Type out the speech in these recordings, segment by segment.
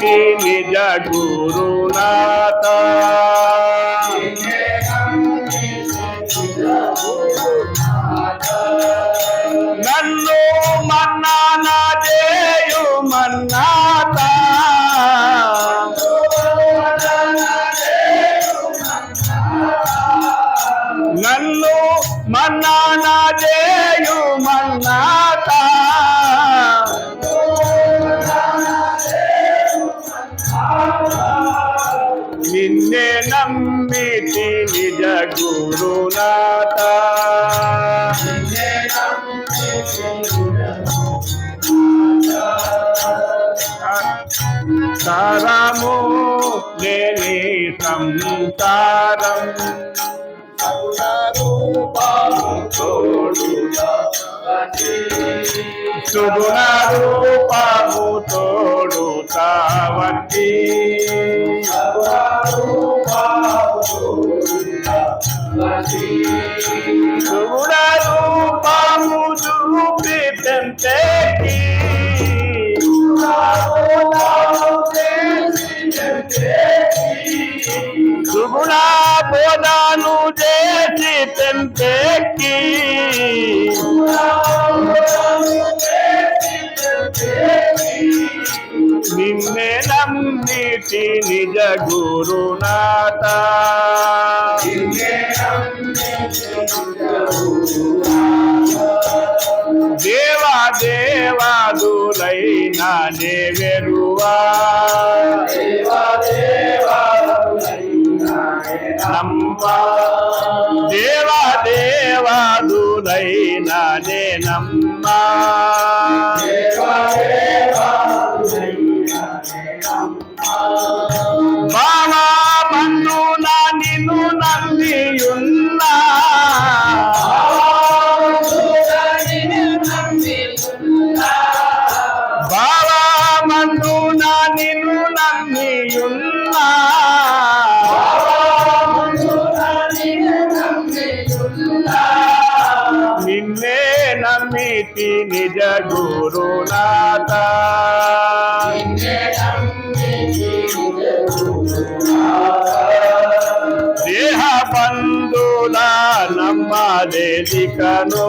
నమ్మితి నిజ గురునాథ నన్ను మన్నా నా చేయు మన్నా సారము లేని సంసారం. సుగుణ రూపము తోడు తావతి సుగుణ రూపము చూపితంతేకి సుగుణ బోధాను చేసి పెంపెక్కి నిన్నే నమ్మిటి నిజ గురునాథ. దేవాదులైన దేవెరువా దేవా దేవాదులైన నేనమ్మా బావా నమ్మదేదికను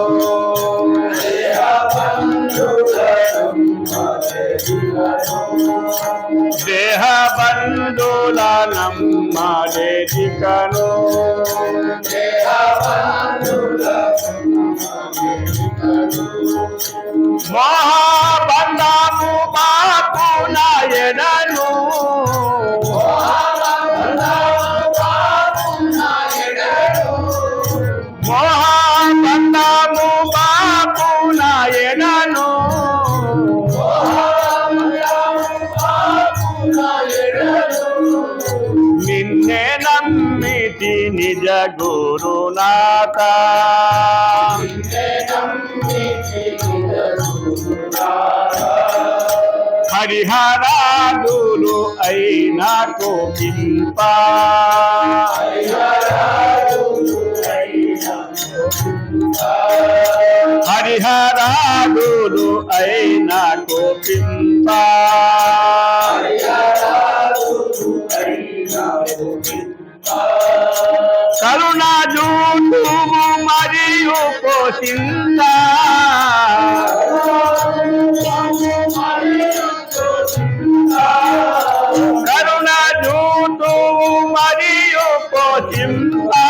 దేహ బంధుల నమ్మదేదికను మహాబంధము బాపు గురునాథ. హరిహరాదులు అయినా కోకింప హరిహరాదులు అయినా కోకింప करुणा जू मरियो को चिंता। करुणा जू तू मरियो को चिंता।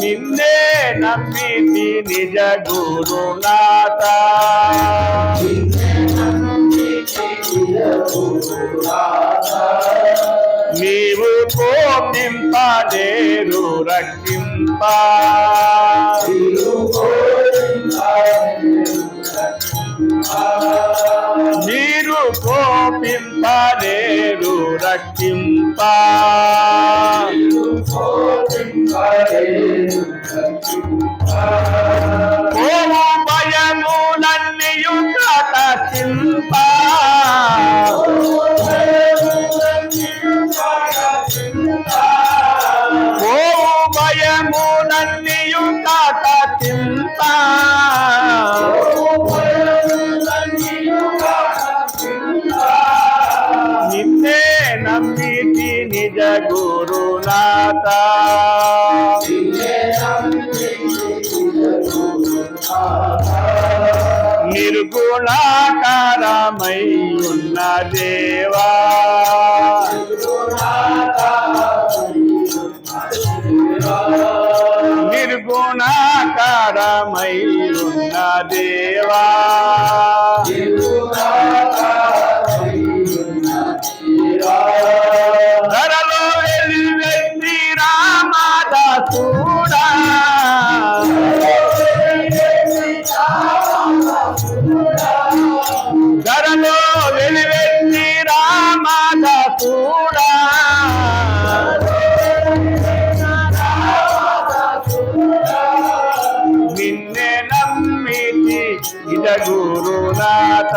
निंदे नंबी निज गुरु नाता। నీవు కోపింపలేరు రక్షింప. మీరు కోపింపలేరు రక్షింప. కోము నిన్నే నమ్మితి నిజ గురునాథ నిర్గుణాకారమై ఉన్న దేవా. నిర్గుణాకారమై ఉన్న దేవా ఇద గురునాథ